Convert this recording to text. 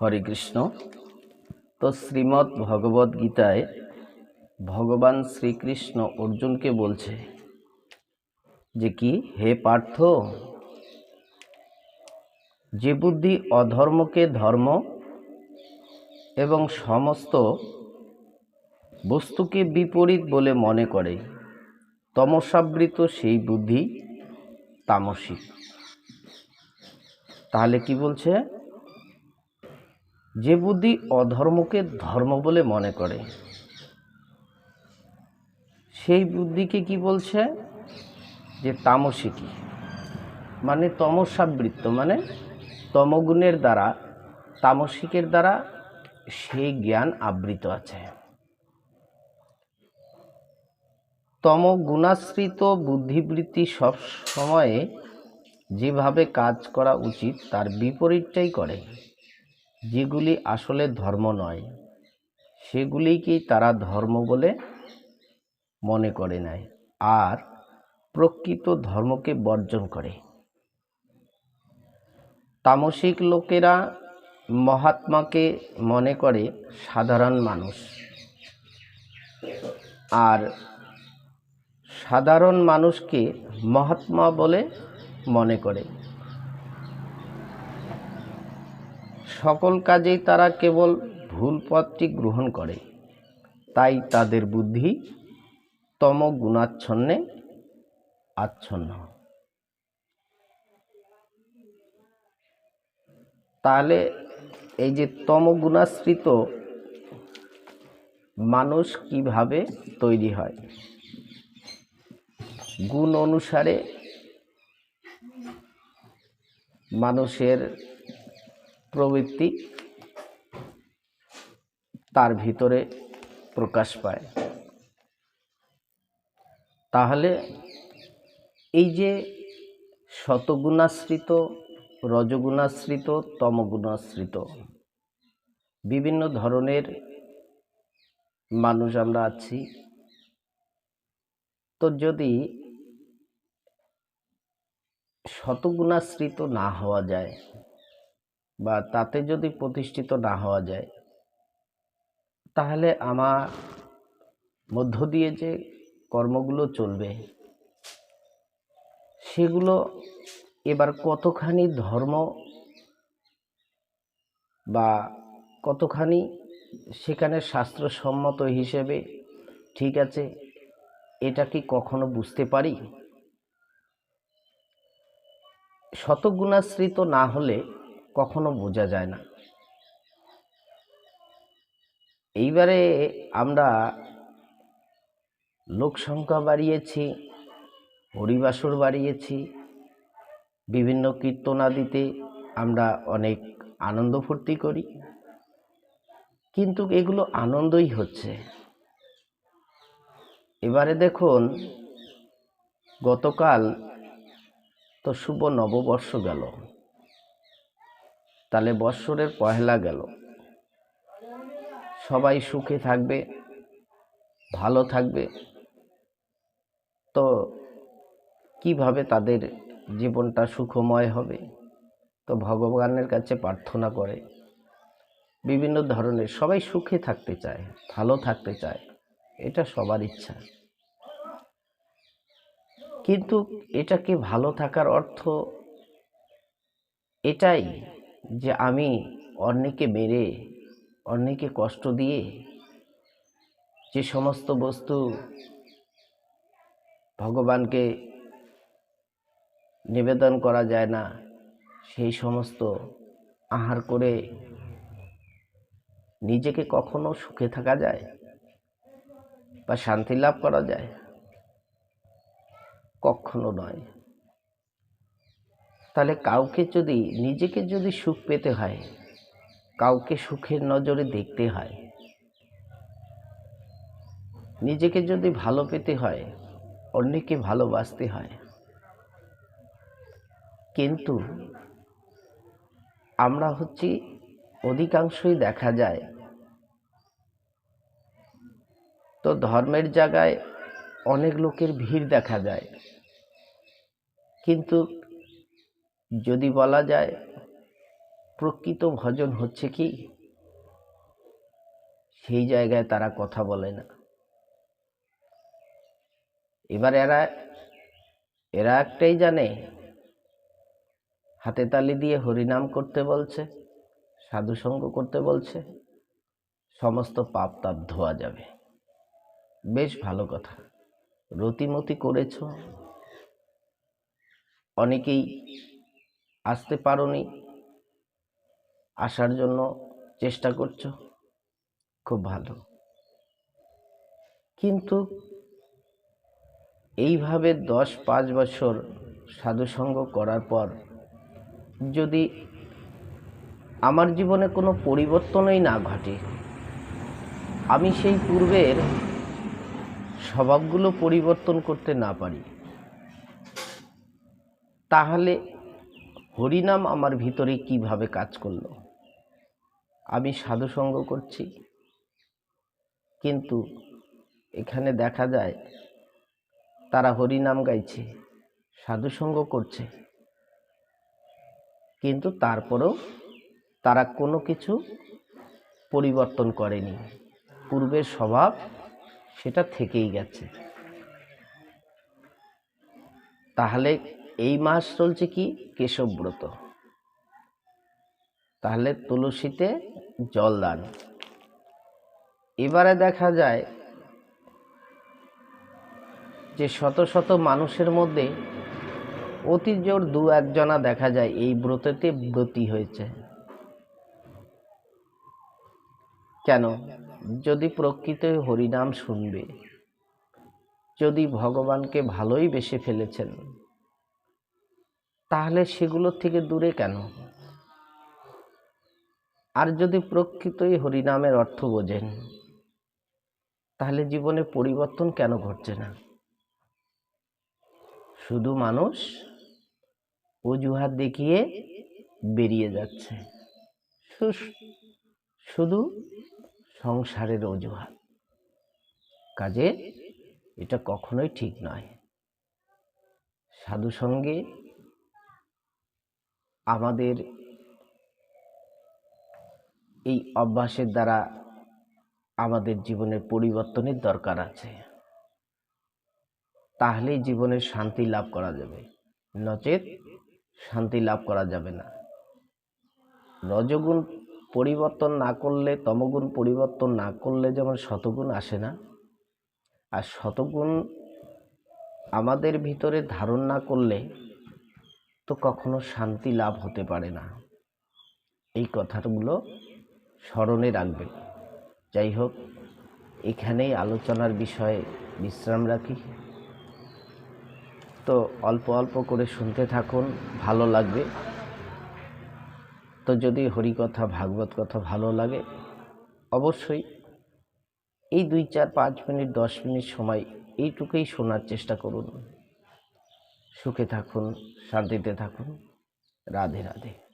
হরে কৃষ্ণ। তো শ্রীমদ্ ভগবদ গীতায় ভগবান শ্রীকৃষ্ণ অর্জুনকে বলছে যে কি, হে পার্থ, যে বুদ্ধি অধর্মকে ধর্ম এবং সমস্ত বস্তুকে বিপরীত বলে মনে করে, তমসাবৃত সেই বুদ্ধি তামসিক। তাহলে কি বলছে? যে বুদ্ধি অধর্মকে ধর্ম বলে মনে করে, সেই বুদ্ধিকে কি বলছে? যে তামসিকী মানে তমসাবৃত্ত মানে তমগুণের দ্বারা, তামসিকের দ্বারা সেই জ্ঞান আবৃত আছে। তমগুণাশ্রিত বুদ্ধিবৃত্তি সব সময়ে যেভাবে কাজ করা উচিত, তার বিপরীতটাই করে। যেগুলি আসলে ধর্ম নয় সেগুলিকেই তারা ধর্ম বলে মনে করে নেয় আর প্রকৃত ধর্মকে বর্জন করে। তামসিক লোকেরা মহাত্মাকে মনে করে সাধারণ মানুষ। আর সাধারণ মানুষকে মহাত্মা বলে মনে করে। সকল কাজেই তারা কেবল ভুল পথটি গ্রহণ করে। তাই তাদের বুদ্ধি তম গুণাচ্ছন্নে আচ্ছন্ন। তাহলে এই যে তমগুণাশ্রিত মানুষ কীভাবে তৈরি হয়? গুণ অনুসারে মানুষের প্রবৃত্তি তার ভিতরে প্রকাশ পায়। তাহলে এই যে শতগুণাশ্রিত, রজগুণাশ্রিত, তমগুণাশ্রিত বিভিন্ন ধরনের মানুষ আমরা আছি, তো যদি শতগুণাশ্রিত না হওয়া যায় বা তাতে যদি প্রতিষ্ঠিত না হওয়া যায়, তাহলে আমার মধ্য দিয়ে যে কর্মগুলো চলবে, সেগুলো এবার কতখানি ধর্ম বা কতখানি সেখানে শাস্ত্রসম্মত হিসেবে ঠিক আছে, এটা কি কখনো বুঝতে পারি? শতগুণাশ্রিত না হলে কখনো বোঝা যায় না। এইবারে আমরা লোক সংখ্যা বাড়িয়েছি হরিবাসর বাড়িয়েছি, বিভিন্ন কীর্তনাদিতে আমরা অনেক আনন্দ ফুর্তি করি। কিন্তু এগুলো আনন্দই হচ্ছে। এবারে দেখুন, গতকাল তো শুভ নববর্ষ গেল। তাহলে বৎসরের পহেলা গেল। সবাই সুখে থাকবে, ভালো থাকবে। তো কীভাবে তাদের জীবনটা সুখময় হবে? তো ভগবানের কাছে প্রার্থনা করে। বিভিন্ন ধরনের সবাই সুখে থাকতে চায়, ভালো থাকতে চায়, এটা সবার ইচ্ছা। কিন্তু এটাকে ভালো থাকার অর্থ এটাই যে আমি অন্যকে মেরে, অন্যকে কষ্ট দিয়ে যে সমস্ত বস্তু ভগবানকে নিবেদন করা যায় না, সেই সমস্ত আহার করে নিজেকে কখনো সুখে থাকা যায় বা শান্তি লাভ করা যায়? কখনো নয়। তাহলে কাউকে যদি, নিজেকে যদি সুখ পেতে হয়, কাউকে সুখের নজরে দেখতে হয়, নিজেকে যদি ভালো পেতে হয়, অন্যকে ভালোবাসতে হয়, কিন্তু আমরা হচ্ছি, অধিকাংশই দেখা যায়, তো ধর্মের জায়গায় অনেক লোকের ভিড় দেখা যায়, কিন্তু যদি বলা যায় প্রকৃত ভজন হচ্ছে কি? সেই জায়গায় তারা কথা বলে না। এবার এরা এরা একটাই জানে, হাতে তালি দিয়ে হরিনাম করতে বলছে সাধুসঙ্গ করতে বলছে, সমস্ত পাপ তাপ ধোয়া যাবে। বেশ ভালো কথা। রতিমতি করেছ। অনেকেই আসতে পারোনি। আসার জন্য চেষ্টা করছ? খুব ভালো। কিন্তু এইভাবে দশ পাঁচ বছর সাধুসঙ্গ করার পর যদি আমার জীবনে কোনো পরিবর্তনই না ঘটে, আমি সেই পূর্বের স্বভাবগুলো পরিবর্তন করতে না পারি, তাহলে হরিনাম আমার ভিতরে কীভাবে কাজ করল? আমি সাধুসঙ্গ করছি। কিন্তু এখানে দেখা যায়, তারা হরিনাম গাইছে, সাধুসঙ্গ করছে। কিন্তু তারপরেও তারা কোনো কিছু পরিবর্তন করেনি। পূর্বের স্বভাব সেটা থেকেই গেছে। তাহলে এই মাস চলছে কি কেশবব্রত তাহলে তুলসীতে জল দান। এবারে দেখা যায় যে শত শত মানুষের মধ্যে অতি জোর দু একজনা দেখা যায় এই ব্রততে ব্রতী হয়েছে। কেন? যদি প্রকৃত হরিনাম শুনবে, যদি ভগবানকে ভালোই বেসে ফেলেছেন তাহলে সেগুলোর থেকে দূরে কেন? আর যদি প্রকৃতই হরিনামের অর্থ বোঝেন, তাহলে জীবনে পরিবর্তন কেন ঘটছে না? শুধু মানুষ অজুহাত দেখিয়ে বেরিয়ে যাচ্ছে। শুধু সংসারের অজুহাত। কাজে এটা কখনোই ঠিক নয়। সাধু সঙ্গে আমাদের এই অভ্যাসের দ্বারা আমাদের জীবনের পরিবর্তনের দরকার আছে। তাহলেই জীবনের শান্তি লাভ করা যাবে। নচেত শান্তি লাভ করা যাবে না। রজগুণ পরিবর্তন না করলে, তমগুণ পরিবর্তন না করলে যেমন শতগুণ আসে না, আর শতগুণ আমাদের ভিতরে ধারণ না করলে তো কখনো শান্তি লাভ হতে পারে না। এই কথাগুলো স্মরণে রাখবেন যাই হোক, এখানেই আলোচনার বিষয়ে বিশ্রাম রাখি। তো অল্প অল্প করে শুনতে থাকুন, ভালো লাগবে। তো যদি হরিকথা, ভাগবত কথা ভালো লাগে, অবশ্যই এই দুই, চার, পাঁচ মিনিট, দশ মিনিট সময় এইটুকুই শোনার চেষ্টা করুন। সুখে থাকুন শান্তিতে থাকুন। রাধে রাধে।